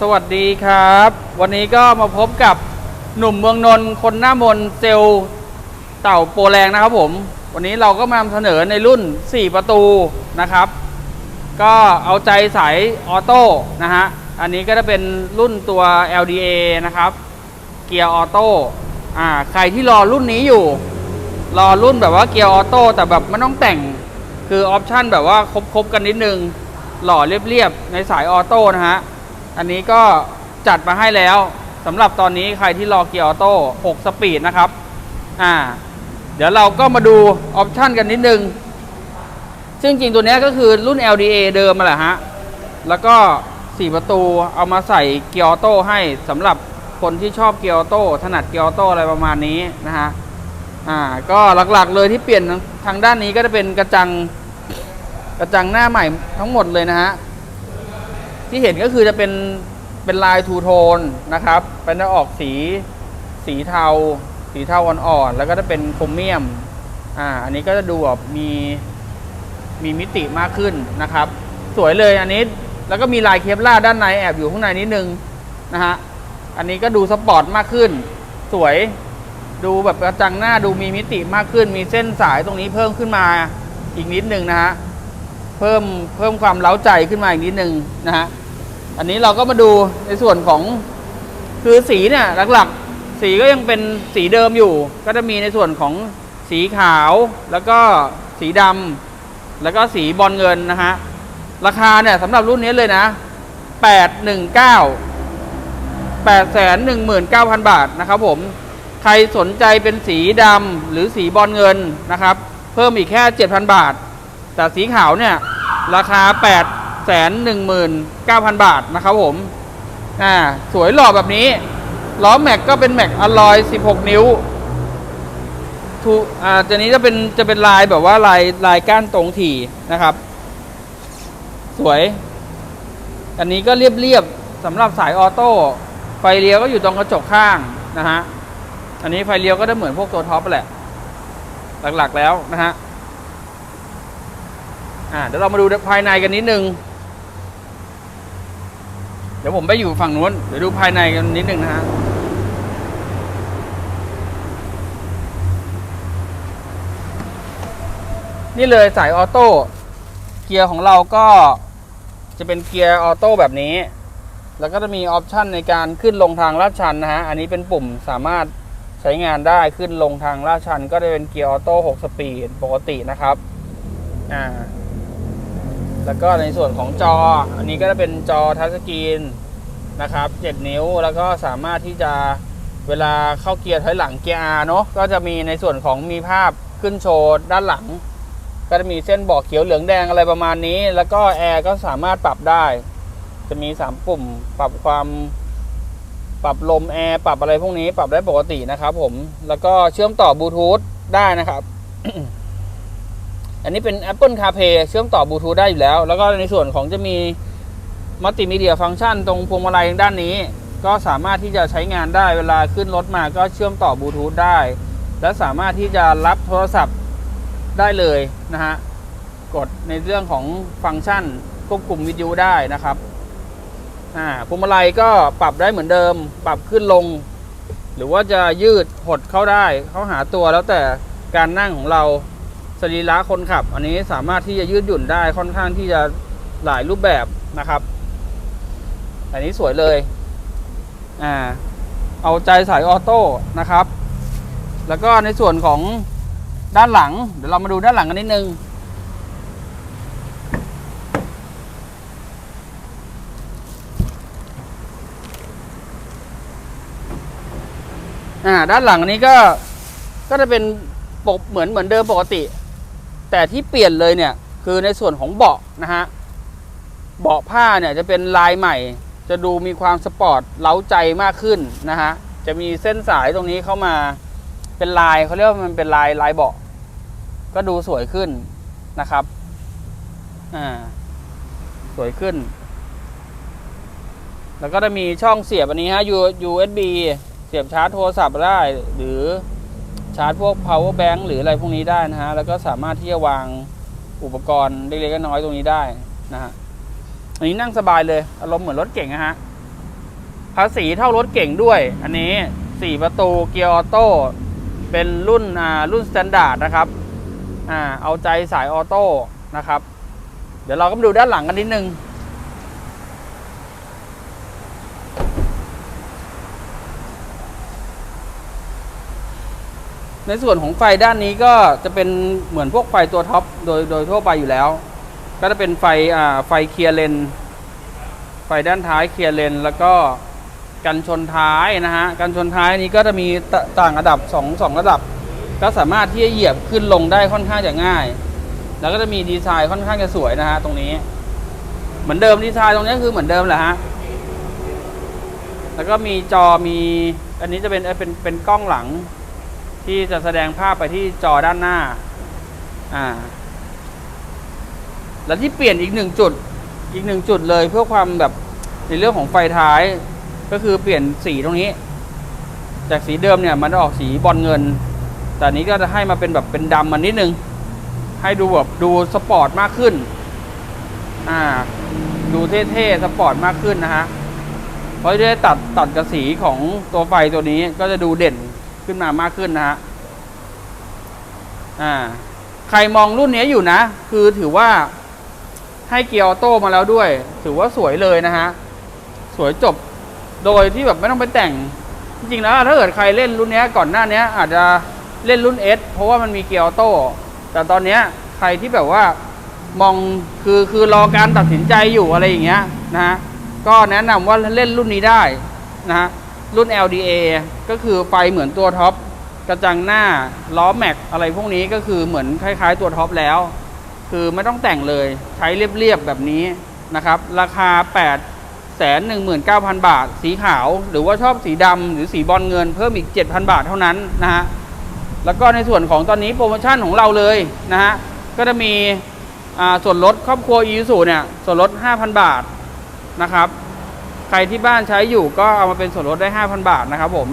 สวัสดีครับ วันนี้ก็มาพบกับหนุ่มเมืองนนท์คนหน้ามนต์เซลเต่าโปรแรงนะครับผม วันนี้เราก็มานำเสนอในรุ่น 4 ประตูนะครับ ก็เอาใจสายออโต้นะฮะ อันนี้ก็จะเป็นรุ่นตัว LDA นะครับ เกียร์ออโต้อ่าใครที่รอรุ่นนี้อยู่ รอรุ่นแบบว่าเกียร์ออโต้แต่แบบไม่ต้องแต่งคือออปชั่นแบบว่าครบๆกันนิดนึง หล่อเรียบๆในสายออโต้นะฮะ อันนี้ก็จัดมาให้แล้วสำหรับตอนนี้ใครที่รอเกียร์ออโต้ 6 สปีดนะครับ อ่า เดี๋ยวเราก็มาดูออปชันกันนิดนึง ซึ่งจริงตัวนี้ก็คือรุ่น LDA เดิมมาแหละฮะ แล้วก็ 4 ประตูเอามาใส่เกียร์ออโต้ให้สำหรับคนที่ชอบเกียร์ออโต้ถนัดเกียร์ออโต้อะไรประมาณนี้นะฮะ อ่า ก็หลักๆเลยที่เปลี่ยนทางด้านนี้ก็จะเป็นกระจัง กระจังหน้าใหม่ทั้งหมดเลยนะฮะ ที่เห็นก็คือจะเป็นเป็นลายทูโทนนะครับ เป็นจะออกสีสีเทา สีเทาอ่อนๆ แล้วก็จะเป็นโครเมียม อ่า อันนี้ก็จะดูแบบมีมีมิติมากขึ้นนะครับ สวยเลยอันนี้ แล้วก็มีลายเคปลาร์ด้านในแอบอยู่ข้างในนิดนึงนะฮะ อันนี้ก็ดูสปอร์ตมากขึ้น สวย ดูแบบกระจังหน้าดูมีมิติมากขึ้น มีเส้นสายตรงนี้เพิ่มขึ้นมาอีกนิดนึงนะฮะ เพิ่มเพิ่มความเล้าใจขึ้นมาอีกนิดนึงนะฮะอันนี้เราก็มาดูในส่วนของคือสีเนี่ยหลักๆ สีก็ยังเป็นสีเดิมอยู่ ก็จะมีในส่วนของสีขาวแล้วก็สีดำแล้วก็สีบอลเงินนะฮะราคาเนี่ยสำหรับรุ่นนี้เลยนะ819 819,000 บาทนะครับผมใครสนใจเป็นสีดำหรือสีบอลเงินนะครับ เพิ่มอีกแค่ 7,000 บาท แต่สีขาวเนี่ยราคา 8 1 9 0 0 0 บาทนะครับผม อ่า สวยหล่อแบบนี้ ล้อแม็กก็เป็นแม็กอลลอย 16 นิ้วทูอ่าตัวนี้จะเป็นจะเป็นลายแบบว่าลายลายก้านตรงถี่นะครับ สวย อันนี้ก็เรียบๆสำหรับสายออโต้ ไฟเลี้ยวก็อยู่ตรงกระจกข้างนะฮะ อันนี้ไฟเลี้ยวก็จะเหมือนพวกตัวท็อปแหละ หลักๆแล้วนะฮะ อ่าเดี๋ยวเรามาดูภายในกันนิดนึง เดี๋ยวผมไปอยู่ฝั่งนู้นเดี๋ยวดูภายในกันนิดนึงนะฮะนี่เลยสายออโต้เกียร์ของเราก็จะเป็นเกียร์ออโต้แบบนี้ แล้วก็จะมีออปชันในการขึ้นลงทางลาดชันนะฮะ อันนี้เป็นปุ่มสามารถใช้งานได้ขึ้นลงทางลาดชัน ก็จะเป็นเกียร์ออโต้6สปีดปกตินะครับ อ่า แล้วก็ในส่วนของจอ อันนี้ก็จะเป็นจอทัชสกรีนนะครับ 7 นิ้วแล้วก็สามารถที่จะเวลาเข้าเกียร์ถอยหลังเกียร์ R เนอะก็จะมีในส่วนของมีภาพขึ้นโชว์ด้านหลัง ก็จะมีเส้นบอกเขียวเหลืองแดงอะไรประมาณนี้ แล้วก็แอร์ก็สามารถปรับได้ จะมี 3 ปุ่มปรับความปรับลมแอร์ปรับอะไรพวกนี้ปรับได้ปกตินะครับผมแล้วก็เชื่อมต่อบลูทูธได้นะครับ อันนี้เป็น Apple CarPlay เชื่อมต่อบลูทูธได้อยู่แล้ว แล้วก็ในส่วนของจะมีมัลติมีเดียฟังก์ชันตรงพวงมาลัยด้านนี้ ก็สามารถที่จะใช้งานได้เวลาขึ้นรถมาก็เชื่อมต่อบลูทูธได้ และสามารถที่จะรับโทรศัพท์ได้เลยนะฮะกดในเรื่องของฟังก์ชันควบคุมวิทยุได้นะครับอ่าพวงมาลัยก็ปรับได้เหมือนเดิม ปรับขึ้นลง หรือว่าจะยืดหดเข้าได้เข้าหาตัวแล้วแต่การนั่งของเรา สรีระคนขับ อันนี้สามารถที่จะยืดหยุ่นได้ค่อนข้างที่จะหลายรูปแบบนะครับ อันนี้สวยเลย อ่า เอาใจสายออโต้นะครับ แล้วก็ในส่วนของด้านหลัง เดี๋ยวเรามาดูด้านหลังกันนิดนึง อ่า ด้านหลังนี้ก็ ก็จะเป็นปกเหมือนเหมือนเดิมปกติ แต่ที่เปลี่ยนเลยเนี่ยคือในส่วนของเบาะนะฮะเบาะผ้าเนี่ยจะเป็นลายใหม่ จะดูมีความสปอร์ตเล้าใจมากขึ้นนะฮะจะมีเส้นสายตรงนี้เข้ามาเป็นลายเขาเรียกว่ามันเป็นลายลายเบาะก็ดูสวยขึ้นนะครับอ่าสวยขึ้น แล้วก็จะมีช่องเสียบอันนี้ฮะ USB เสียบชาร์จโทรศัพท์ได้หรือ ชาร์จพวก power bank หรืออะไรพวกนี้ได้นะฮะ แล้วก็สามารถที่จะวางอุปกรณ์เล็กๆน้อยๆตรงนี้ได้นะฮะ อันนี้นั่งสบายเลย อารมณ์เหมือนรถเก่งนะฮะ ภาษีเท่ารถเก่งด้วย อันนี้ 4 ประตูเกียร์ออโต้ เป็นรุ่นอ่ารุ่นสแตนดาร์ดนะครับ อ่า เอาใจสายออโต้นะครับ เดี๋ยวเราก็มาดูด้านหลังกันนิดนึง ในส่วนของไฟด้านนี้ก็จะเป็นเหมือนพวกไฟตัวท็อปโดยโดยทั่วไปอยู่แล้ว ก็จะเป็นไฟอ่าไฟเคลียร์เลน ไฟด้านท้ายเคลียร์เลน แล้วก็กันชนท้ายนะฮะ กันชนท้ายนี้ก็จะมีตต่างระดับ2 2ระดับ ก็สามารถที่จะเหยียบขึ้นลงได้ค่อนข้างจะง่าย แล้วก็จะมีดีไซน์ค่อนข้างจะสวยนะฮะตรงนี้ เหมือนเดิมดีไซน์ตรงนี้คือเหมือนเดิมแหละฮะ แล้วก็มีจอมีอันนี้จะเป็นเอ่อเป็นเป็นกล้องหลัง ที่จะแสดงภาพไปที่จอด้านหน้า อ่า แล้วที่เปลี่ยนอีกหนึ่งจุด อีกหนึ่งจุดเลยเพื่อความแบบในเรื่องของไฟท้าย ก็คือเปลี่ยนสีตรงนี้ จากสีเดิมเนี่ย มันจะออกสีบอลเงิน แต่นนี้ก็จะให้มาเป็นแบบเป็นดำมันนิดนึง ให้ดูแบบดูสปอร์ตมากขึ้น อ่า ดูเท่ๆสปอร์ตมากขึ้นนะฮะเพราะจะได้ตัดตัดกับสีของตัวไฟตัวนี้ก็จะดูเด่น ขึ้นมามากขึ้นนะฮะอ่า ใครมองรุ่นนี้อยู่นะ คือถือว่าให้เกียร์ออโต้มาแล้วด้วย ถือว่าสวยเลยนะฮะ สวยจบโดยที่แบบไม่ต้องไปแต่ง จริงๆแล้วถ้าเกิดใครเล่นรุ่นนี้ก่อนหน้านี้อาจจะเล่นรุ่น S เพราะว่ามันมีเกียร์ออโต้แต่ตอนนี้ใครที่แบบว่ามองคือคือรอการตัดสินใจอยู่อะไรอย่างเงี้ยนะฮะก็แนะนำว่าเล่นรุ่นนี้ได้นะฮะ รุ่น LDA ก็คือไฟเหมือนตัวท็อปกระจังหน้าล้อแม็กอะไรพวกนี้ก็คือเหมือนคล้ายๆตัวท็อปแล้ว คือไม่ต้องแต่งเลยใช้เรียบๆแบบนี้นะครับ ราคา 8 1 9 0 0 0 บาท สีขาว หรือว่าชอบสีดำหรือสีบอลเงินเพิ่มอีก 7,000 บาทเท่านั้นนะฮะแล้วก็ในส่วนของตอนนี้โปรโมชั่นของเราเลยนะฮะก็จะมีส่วนลดครอบครัวอีซูเนี่ยส่วนลด 5,000 บาทนะครับ ใครที่บ้านใช้อยู่ก็เอามาเป็นส่วนลดได้ 5,000 บาทนะครับผม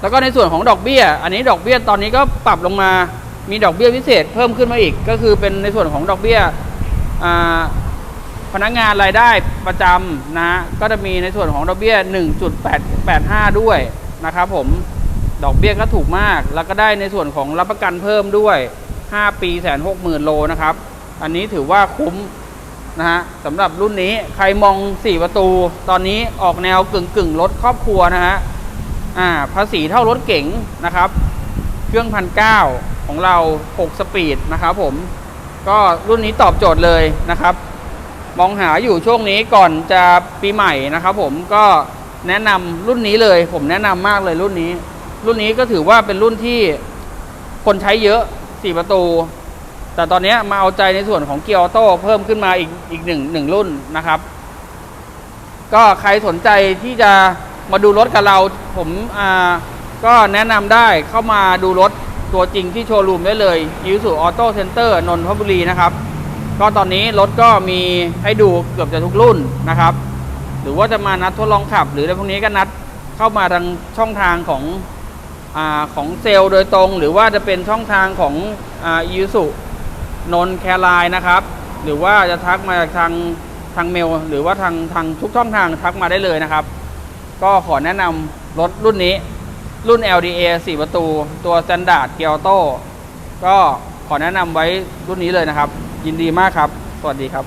แล้วก็ในส่วนของดอกเบี้ย อันนี้ดอกเบี้ยตอนนี้ก็ปรับลงมา มีดอกเบี้ยพิเศษเพิ่มขึ้นมาอีก ก็คือเป็นในส่วนของดอกเบี้ยพนักงานรายได้ประจำนะฮะก็จะมีในส่วนของดอกเบี้ย 1.885 ด้วยนะครับผม ดอกเบี้ยก็ถูกมาก แล้วก็ได้ในส่วนของรับประกันเพิ่มด้วย 5 ปีแสนหกหมื่นโลนะครับ อันนี้ถือว่าคุ้ม นะฮะสำหรับรุ่นนี้ใครมอง 4 ประตู ตอนนี้ออกแนวกึ่งกึ่งรถครอบครัวนะฮะอ่าภาษีเท่ารถเก๋งนะครับ เครื่องพันเก้าของเรา 6 สปีดนะครับผมก็รุ่นนี้ตอบโจทย์เลยนะครับ มองหาอยู่ช่วงนี้ก่อนจะปีใหม่นะครับผมก็แนะนำรุ่นนี้เลย ผมแนะนำมากเลยรุ่นนี้ รุ่นนี้ก็ถือว่าเป็นรุ่นที่คนใช้เยอะ 4 ประตู แต่ตอนนี้มาเอาใจในส่วนของเกียร์ออโต้เพิ่มขึ้นมาอีกอีกหนึ่งหนึ่งรุ่นนะครับ ก็ใครสนใจที่จะมาดูรถกับเรา ผมอ่าก็แนะนำได้เข้ามาดูรถตัวจริงที่โชว์รูมได้เลยยูสุออโต้เซ็นเตอร์นนทบุรีนะครับ ก็ตอนนี้รถก็มีให้ดูเกือบจะทุกรุ่นนะครับ หรือว่าจะมานัดทดลองขับ หรืออะไรพวกนี้ก็นัดเข้ามาทางช่องทางของอของเซลล์โดยตรง หรือว่าจะเป็นช่องทางของยูสุ นนแคลายนะครับ หรือว่าจะทักมาทางทางเมล หรือว่าทางทางทุกช่องทางทักมาได้เลยนะครับ ก็ขอแนะนำรถรุ่นนี้ รุ่น LDA 4 ประตู ตัวสแตนดาร์ดเกียร์โต้ก็ขอแนะนำไว้รุ่นนี้เลยนะครับ ยินดีมากครับ สวัสดีครับ